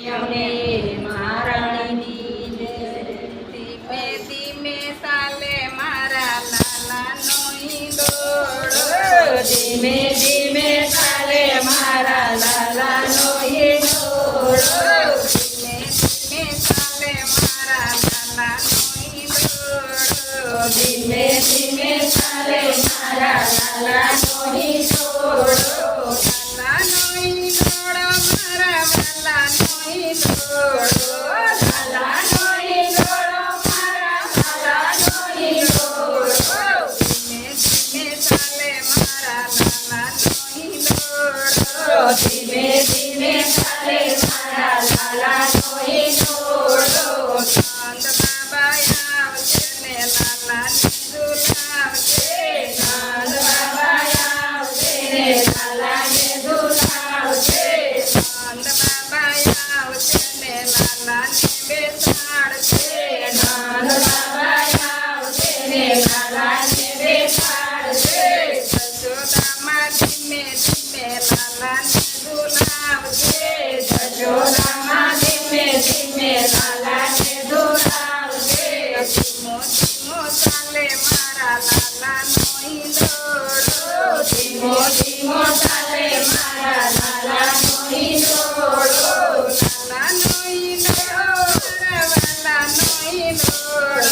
हमने महारानी दी धीमे धीमे साले मारा लाला नोई दौड़ो। धीमे धीमे साले मारा लाला नोई दौड़ो। धीमे धीमे साले मारा लाला नोई दौड़ो। धीमे धीमे साले मारा लाला नोई Yes. ચાલે મારા લાલા નો દોડો ધીમો ધીમો ચાલે મારા લાલા નો દોડો, લાલા નો દોડો વાલા નો દોડો.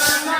Mama,